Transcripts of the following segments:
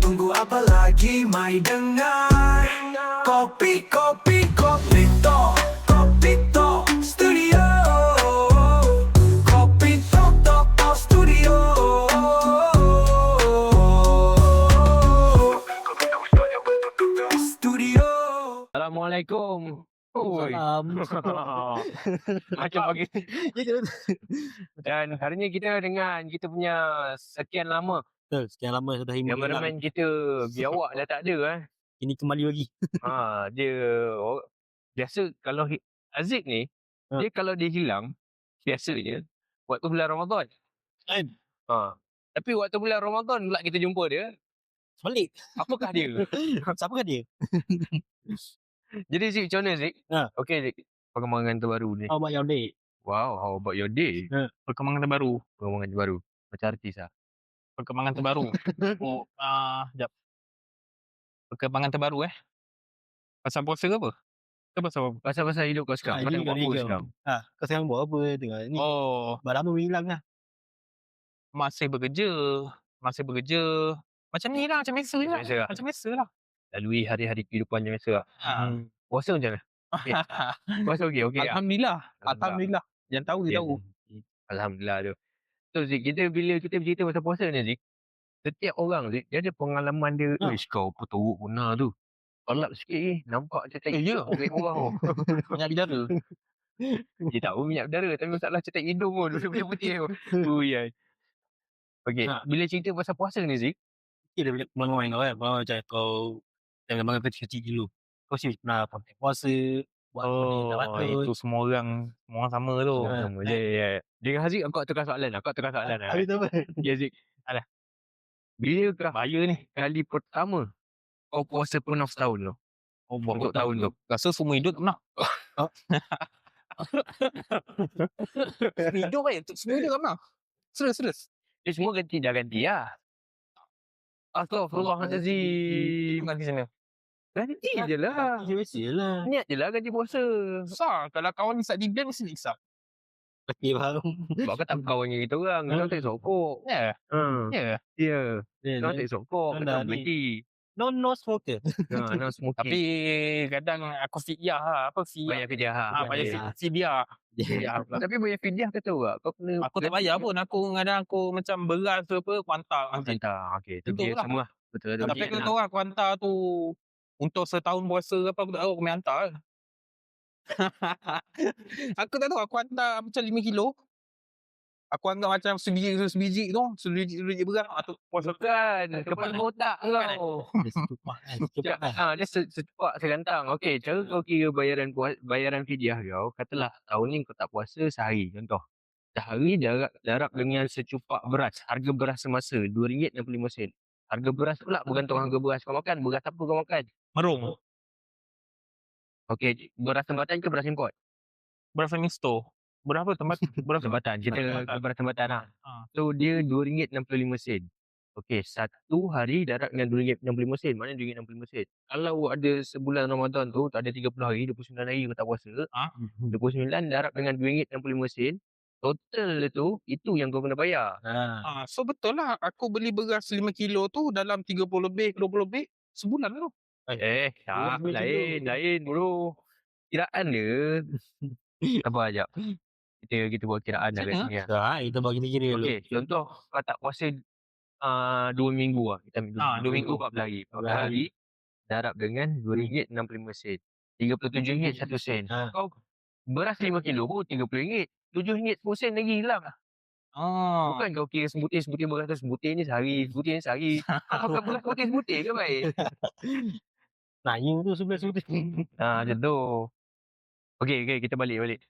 Tunggu apa lagi mai dengar? Kopi, kopi, kopi Tok, kopi Tok Studio. Kopi Tok, Tok, Tok Studio. Studio. Assalamualaikum. Oi. Salam. Macam pagi. Ya. Dan hari ni kita dengan kita punya sekian lama Betul, sekian lama sudah hilang. cameraman kita biawak dah tak ada eh. Ini kembali lagi. Ha, dia oh, biasa kalau Aziz ni Ha. dia kalau dia hilang biasanya waktu bulan Ramadan. Kan? Ha. Tapi waktu bulan Ramadan pula kita jumpa dia. Sebalik. Apakah dia? Siapakah dia? Jadi Zik macam mana Zik? Ha. Okay Zik. Perkembangan terbaru ni. How about your day? Wow, how about your day? perkembangan terbaru Perkembangan terbaru. Macam artis lah. perkembangan terbaru oh ah uh, jap perkembangan terbaru eh pasal puasa ke apa ke pasal apa Pasal-pasal hidup kau sekarang. Ah, Kau ini nak buat kau apa kau. sekarang? Ha, kau sekarang buat apa tengah ni? oh Dah lama hilang lah. masih bekerja masih bekerja macam ni lah macam biasa je Macam lah lah. macam biasa lah Lalui hari-hari kehidupan macam biasa lah. Ah. Puasa macam mana? Okay. Puasa okey, okey. tak? alhamdulillah Alhamdulillah. alhamdulillah yang tahu dia tahu Alhamdulillah tu. So Zik, kita bila kita bercerita pasal puasa ni Zik, setiap orang Zik, dia ada pengalaman dia. Ha. Ish kau apa teruk benar tu. Kalap sikit ni, nampak macam tak Eh, ya? Orang orang tu. banyak bidara Dia tahu minyak berdarah tapi masalah cetak hidung. Dia punya putih tu. Oh ya. Okay, Ha. bila cerita pasal puasa ni Zik, Kita boleh pengalaman kau kan. Pengalaman macam kau zaman kecil-kecil dulu. Kau sih pernah kontak puasa. Buat oh benda itu semua orang semua orang sama tu Ha. sama je. Ya. Dengan Haziq aku nak tukar soalan. Aku nak tukar soalan. lah. Habis tu apa? Ya Zik. Alah. Bila kah bahaya ni kali pertama kau puasa penuh setahun tu? oh Untuk tahun tu. rasa semua hidup tak pernah hidup kan semua hidup tak pernah serius serius Dia semua ganti dah ganti lah. Astaghfirullahaladzim. Bukan ke sana Ganti je lah. Ya, biasa lah. Niat je lah ganti puasa. Susah Kalau kawan ni di blend mesti hisap Okay, faham. Sebab kau tak kawan dengan kita orang. Kau tak sokok. Ya Hmm. Ya Ya. Ya, Kau tak sokok. Kau Kau tak berhenti. No, no smoker. Ha, no smoking. Tapi kadang aku fidyah lah Apa fidyah bayar fidyah. ha. Ah, bayar fidyah. fi- fidyah Ya. pula. Tapi bayar fidyah kau tahu tak? Kau kena Aku tak bayar pun Aku kadang aku macam beras ke apa Aku hantar nanti. Hantar. Okey. Itu dia lah. semua. Betul. betul. Tapi kau tahu lah Aku hantar tu Untuk setahun puasa ke apa Aku tak tahu Aku main hantar je. Aku tak tahu Aku hantar macam 5 kilo Aku anggap macam sebiji sebiji tu sebiji sebiji beras atau puasa Bukan. Kepala otak kau. Dia setupak kan. Cepat kan. Ah, dia se- secepat serantang. Okey, cara kau kira bayaran puas, bayaran fidyah kau, katalah tahun ni kau tak puasa sehari contoh. Sehari darab, darab dengan secupak beras. Harga beras semasa RM2.65. Harga beras pula bergantung harga beras kau makan. Beras apa kau makan? Merung. Okey, beras tempatan ke beras import? Beras misto. Berapa tempat beras Tempatan. Kita beras tempatan lah. Ah. So, dia RM2.65. Okey, satu hari darab dengan RM2.65. Mana RM2.65? Kalau ada sebulan Ramadan tu, tak ada 30 hari, 29 hari kau tak puasa, Ah. 29 darab dengan RM2.65. Total dia tu, itu yang kau kena bayar. Ha. Ah, so betul lah aku beli beras 5 kilo tu dalam 30 lebih 20 lebih sebulan tu. Eh, tak. RM2.65 Lain, lain bro. Kiraan dia. Sabar sekejap. Kita, kita buat kiraan dah kat Macam sini. lah. Dah, kita buat kita kira dulu. Okey, contoh kau tak puasa uh, 2 minggu lah. Kita ambil 2 Ah, dua minggu. 14 hari. 14 14 hari. darab dengan RM2.65. RM37 satu sen. Ha. Kau beras 5 kilo pun RM30. RM7 10 sen lagi hilang. Ah. Bukan kau kira sebutir-sebutir beras tu sebutir ni sehari, sebutir ni sehari. Kau beras sebutir-sebutir ke baik? Nanya tu sebelah sebelah. Ha, macam tu. Okey, okey, kita balik balik.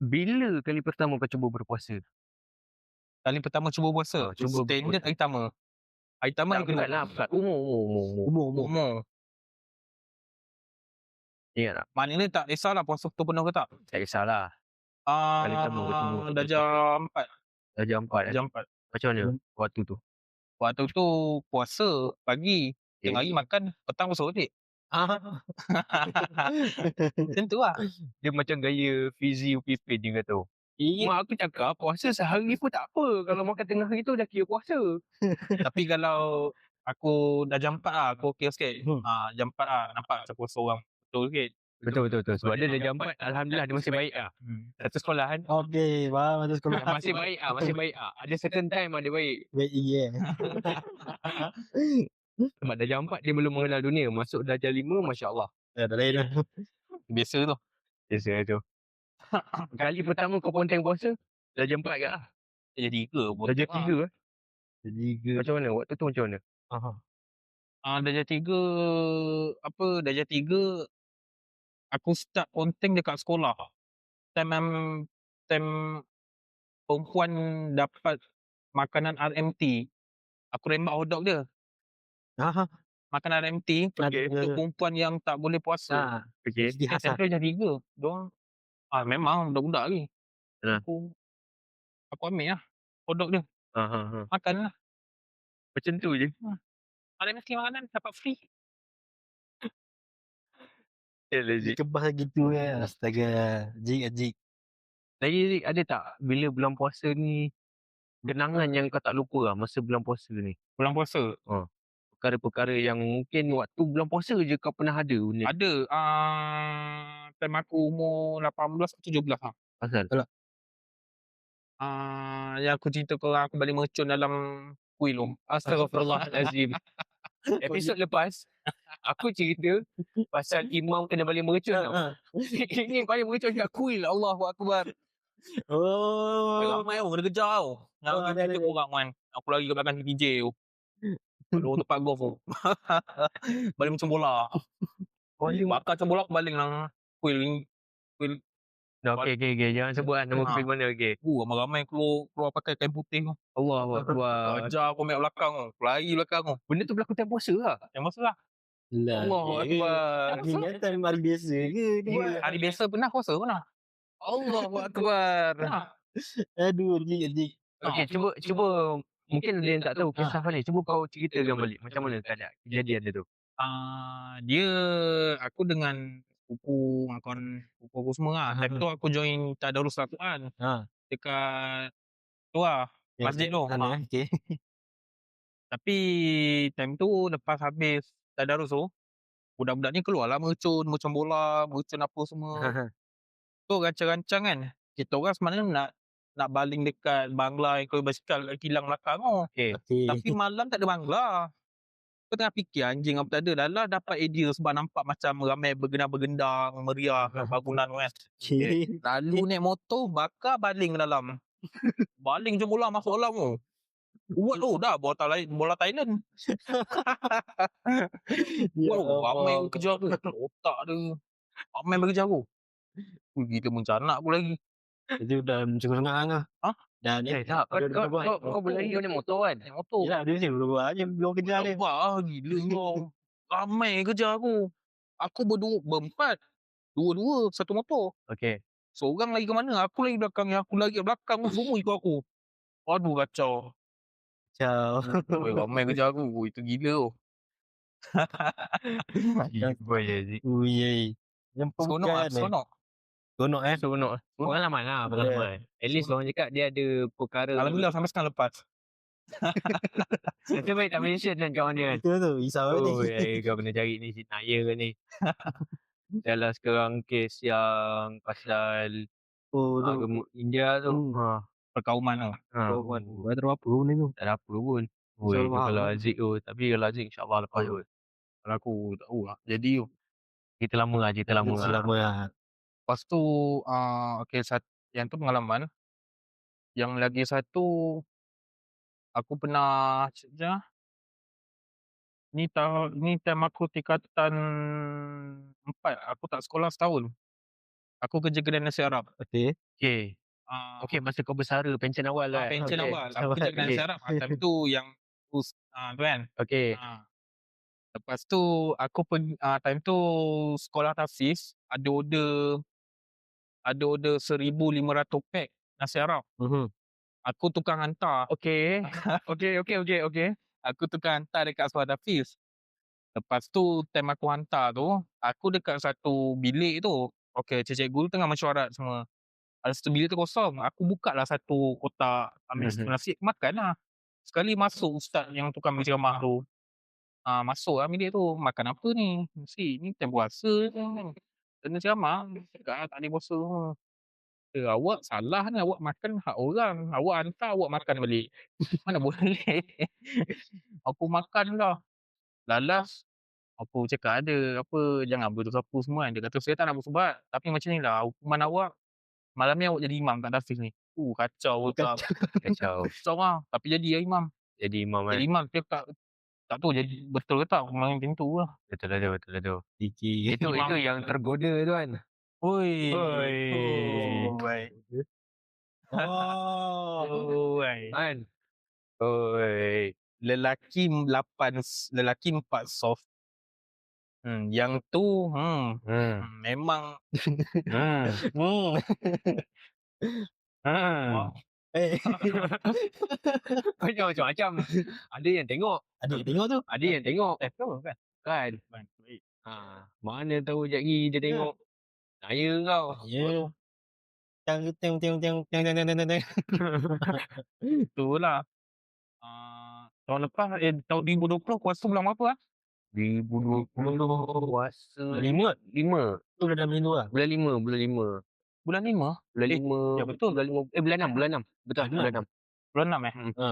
Bila kali pertama kau cuba berpuasa? Kali pertama cuba puasa. Ah, cuba Standard hari pertama. Hari pertama Tak kedua. bukan lah, bukan. Umur, umur, umur, umur. Umur, umur. Umur. Ingat tak? Maknanya tak kisahlah puasa tu penuh ke tak. Tak kisahlah. Ah, Kali pertama ketemu. dah jam 4. Dah jam 4 dah. Jam 4. Macam mana waktu tu? Waktu tu puasa pagi. Tengah hari makan, petang puasa balik. Ah. Macam tu lah. Dia macam gaya Fizi Upipin dia kata. Iya. Mak aku cakap puasa sehari pun tak apa. Kalau makan tengah hari tu dah kira puasa. Tapi kalau aku dah jam 4 lah, aku okey sikit. Hmm. Ah, jam 4 lah, nampak macam puasa orang. Betul sikit. Betul betul betul. Sebab dia dah jam 4 alhamdulillah dia masih baik ah. Hmm. Satu sekolah kan. Okey, faham masa sekolah. masih baik ah, masih baik ah. Ada certain time ah dia baik. Baik Sebab dah jam 4 dia belum mengenal dunia. Masuk dah jam 5 masya-Allah. Ya, dah lain dah. Biasa tu. Biasa tu. Kali pertama kau ponteng puasa dah jam 4 ke ah? Dah jadi tiga pun. Dah jam 3 eh. Jadi ke. Macam mana? Waktu tu macam mana? Aha. Ah, dah jadi tiga, apa, dah jadi tiga, aku start ponteng dekat sekolah. Time, um, time perempuan dapat makanan RMT, aku rembat hotdog dia. Aha. Makanan RMT Okey. untuk perempuan yang tak boleh puasa. Ha. Okey. Mesti Eh, time lah. tu dah tiga. Diorang, ah memang budak-budak lagi. Ha. Aku, aku ambil lah hotdog dia. Ha ha ha. Makan lah. Macam tu je. RMT makanan dapat free. Ya legit. Kebas gitu ya. Astaga. Jik jik. Lagi ada tak bila bulan puasa ni kenangan yang kau tak lupa lah masa bulan puasa ni? Bulan puasa. Perkara-perkara yang mungkin waktu bulan puasa je kau pernah ada benda Ada ah time aku umur 18 atau 17 lah. pasal. Ah yang aku cerita kau orang aku balik mercun dalam kuil tu. Astagfirullahalazim. Episod lepas aku cerita pasal imam kena balik mercun tau. Ini balik mercun kat kuil Allahu akbar. Oh. Ramai kena kejar tau. Ada. kau orang kan. Aku lagi kat belakang DJ tu. Luar tempat golf tu. balik macam bola. Bakar macam bola aku balik lah. Kuil Dah okey okey okey jangan sebut kan nama Ha. kuil mana okey. Uh, ramai-ramai keluar, keluar pakai kain putih tu. Allahu akbar. Ajar aku ambil belakang tu. Aku Lari belakang tu. Benda tu berlaku time puasa lah. Yang masa lah. Lah. Allahu akbar. Ni ingatan hari biasa ke? Dia? Hari biasa pernah puasa pernah. Akbar. Pernah. Aduh, jik jik. Okey cuba cuba mungkin ada yang tak tahu kisah balik. Cuba kau ceritakan balik macam mana keadaan kejadian dia tu. Ah, dia aku dengan sepupu dengan kawan sepupu aku semua lah. Time tu aku join Tadarus Al-Quran Ha. dekat tu lah. Masjid tu. Sana Ha. eh. Okey. Tapi time tu lepas habis Tadarus tu budak-budak ni keluar lah mercun, mercun bola, mercun apa semua. tu rancang-rancang kan. Kita orang sebenarnya nak nak baling dekat bangla yang kau basikal kilang belakang. Okey. Okey. Tapi malam tak ada bangla. Kau tengah fikir anjing apa tak ada. Dah lah dapat idea sebab nampak macam ramai bergendang-bergendang, meriah kat bangunan kan. Okey. Lalu naik motor, bakar baling ke dalam. baling je bola masuk dalam tu. Buat tu dah bola, Thailand, bola Thailand. Ya Wow, ramai yang kejar tu. Otak dia. Ramai yang kejar aku. Gila mencanak aku lagi. Itu dah mencengah-cengah lah. Ha? Dah ni. Eh tak kau kau kau, kau berlari kau naik motor kan. Naik motor. Yelah, dia mesti berbuat aja. Belum kerja dia. Nampak ah gila kau. Ramai kejar aku. Aku berdua, berempat. Dua-dua, satu motor. Okey. Seorang lagi ke mana? Aku lagi belakang. Yang aku lagi belakang tu semua ikut aku. Aduh kacau. Ciao. Oi, ramai kejar aku. Ui, itu gila tu. Boy je. Ui, ei. Yang Seronok lah, pembukaan ni. seronok. Seronok eh. Seronok. Pengalaman lah pengalaman. At least orang cakap dia ada perkara. Alhamdulillah sampai sekarang lepas. Nasib baik tak mention kan kawan dia kan. Itu tu. Risau ni. Oh, eh, kau kena cari ni si Naya ke ni. Dalam sekarang kes yang pasal Oh, tu. agama India tu. Hmm. Ha. Perkauman lah. Ha. Oh, kan. Tak tahu apa pun ni tu. Tak ada apa pun. Oi, tu faham, kalau eh. Aziz tu. Tapi kalau Aziz insyaAllah lepas tu. Kalau aku tak tahu lah. Jadi tu. Kita lama lah, kita lama lah. Selama lah. Lepas tu, uh, okay, sat, yang tu pengalaman. Yang lagi satu, aku pernah, sekejap. Ni tahun, ni time aku tingkatan empat. Aku tak sekolah setahun. Aku kerja kedai nasi Arab. Okey. Okay. Uh, Okay, masa kau bersara, pension awal ah, lah. pension okay. awal. Aku kerja kedai Okay. nasi Arab. Ah, time tu yang, us, uh, tu kan. Okay. Ha. Lepas tu aku pergi uh, time tu sekolah tafsiz ada order ada order 1500 pack nasi Arab. Mhm. Aku tukang hantar. Okay. okay, okay, okay, okay. Aku tukang hantar dekat sekolah tafsiz. Lepas tu time aku hantar tu, aku dekat satu bilik tu. Okey, cikgu tu tengah mesyuarat semua. ada satu bilik tu kosong. Aku buka lah satu kotak ambil mm nasi makan lah. Sekali masuk ustaz yang tukang ceramah tu. Ah masuk lah bilik tu. Makan apa ni? Nasi. Ni time puasa je. Kena ceramah. Cakap lah tak boleh puasa. Eh, awak salah ni. Awak makan hak orang. Awak hantar awak makan balik. Mana boleh. aku makan lah. Lalas aku cakap ada apa jangan bersapu semua kan. Dia kata saya tak nak bersubat. Tapi macam ni lah hukuman awak malam ni awak jadi imam kat Dafiz ni. Uh kacau tak. Kacau. Kacau lah. Tapi jadi lah imam. Jadi imam kan. Jadi imam dia tak tak tahu jadi betul ke tak main macam tu lah. Betul lah tu, betul lah tu. Fikir. Itu, itu yang tergoda tu kan. Oi. Oi. Oh, baik. Oh. Oi. Kan? Oi. Lelaki lapan lelaki empat soft. Hmm, yang tu hmm, Hmm. hmm, memang Hmm. hmm. Hmm. Eh. Banyak macam-macam. Ada yang tengok. Ada yang tengok tu. Ada yang tengok. Eh, kenapa bukan? Kan. Ha, mana tahu sekejap lagi dia tengok. Saya kau. Ya. Tang, tang, tang, tang, tang, tang, tang, tang, tang. Itulah. Tahun lepas, eh, tahun 2020 kuasa bulan apa ah? 2020 kuasa. 5? 5. Tu dah dah bulan 2 lah. Bulan 5, bulan 5. Bulan 5? Bulan Eh, lima. ya betul. Bulan lima. Eh bulan enam, bulan enam. Betul, Bulan bulan enam. Bulan 6 eh? Hmm. Ha.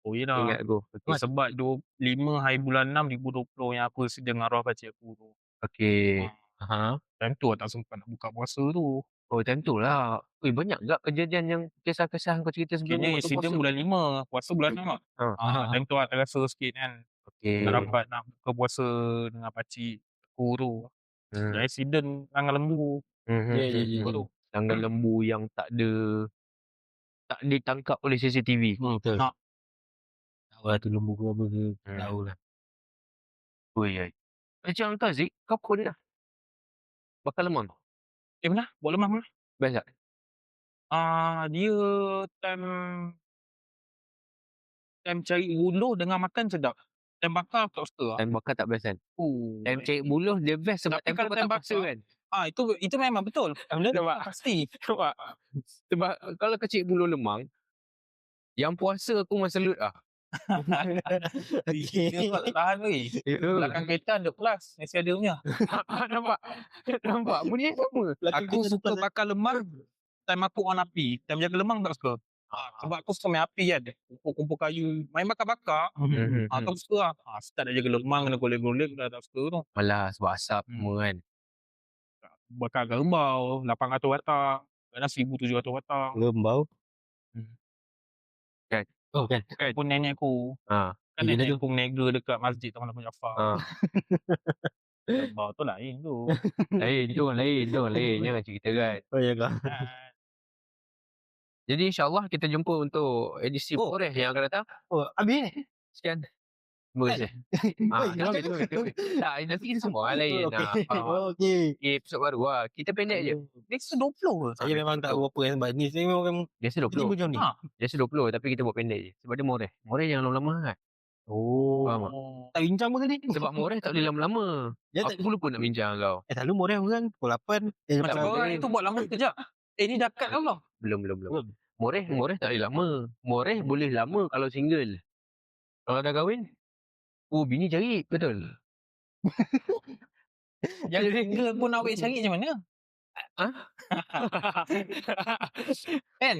Oh iyalah. Ingat aku. Okay, sebab 25 hari bulan 6 2020 yang aku sedang dengan arwah pakcik aku tu. Okey. Ha. Time tu aku tak sempat nak buka puasa tu. Oh, time tu lah. Ui, banyak tak kejadian yang kisah-kisah kau cerita sebelum Kini waktu incident puasa? bulan 5, puasa bulan 6 tak? Ha. Ah, time tu aku terasa sikit kan. Okey. Tak dapat nak buka puasa dengan pakcik aku tu. Hmm. Accident tangan lembu. Ya, ya, ya. Tanggal lembu yang tak ada tak ditangkap oleh CCTV. Hmm, betul. Ha. Tak tahu lah tu lembu ke apa ke. Hmm. Tahu lah. Ui, ui. Macam kau Zik, kau pun dah. Bakal lemang. Eh mana? Buat lemah mana? Best tak? Ah, dia time time cari buluh dengan makan sedap. Time bakar tak suka. lah. Time bakar tak best kan? Oh. Time cari buluh dia best sebab Tapi time tu kalau kau time tak paksa bakar- kan? Ah, itu itu memang betul. Benda tu pasti. Nampak? Sebab kalau kau cari buluh lemang, yang puasa aku masa lut. Dia tak tahan lagi. Belakang kereta ada plus. Nasi ada punya. Nampak? Nampak? Bunyi sama. Belakang Aku suka bakar lemang. Time aku on api. Time jaga lemang tak suka. Ah, sebab aku suka main api kan. Kumpul-kumpul kayu. Main bakar-bakar. Hmm, Ah, aku suka lah. Ah, start dah jaga lemang. Kena golek-golek. Dah tak suka tu. Malah sebab asap Hmm. semua kan. Bakar garbau. 800 watak. Kadang 1700 watak. Lembau. Hmm. Kan? Oh kan. Pun nenek aku. Ha. Kan Eh, nenek aku meniaga dekat masjid Taman Abang Jaafar. Ha. Garbau tu lain tu. lain tu, lain tu, lain. Jangan cerita kan. Oh ya. Ah, Jadi insyaAllah kita jumpa untuk edisi Oh. Boreh yang akan datang. Oh, habis. Sekian. Ah, kasih, terima kasih. Tak, nanti kita semua lain. Okey. Ah, ah. Okey. Okay, episod baru lah. Kita pendek je. Next tu 20 ke? Saya memang tak tahu apa yang sebab ni saya memang Biasa ini 20. macam ni. Ha. Biasa 20 tapi kita buat pendek je. Sebab dia moreh. Moreh jangan lama-lama kan. Oh. Faham tak? Oh. Tak bincang pun tadi. Sebab moreh tak boleh lama-lama. Ya tak. Aku lupa nak bincang kau. Eh selalu murah kan pukul 8. Eh Macam Tak orang boleh. itu buat lama sekejap. Eh ni dah cut? Belum, belum, belum. Belum. Moreh, moreh tak boleh lama. Moreh boleh lama kalau single. Kalau dah kahwin, oh bini cari. Betul. Yang single pun awak cari macam mana? Ha? Kan?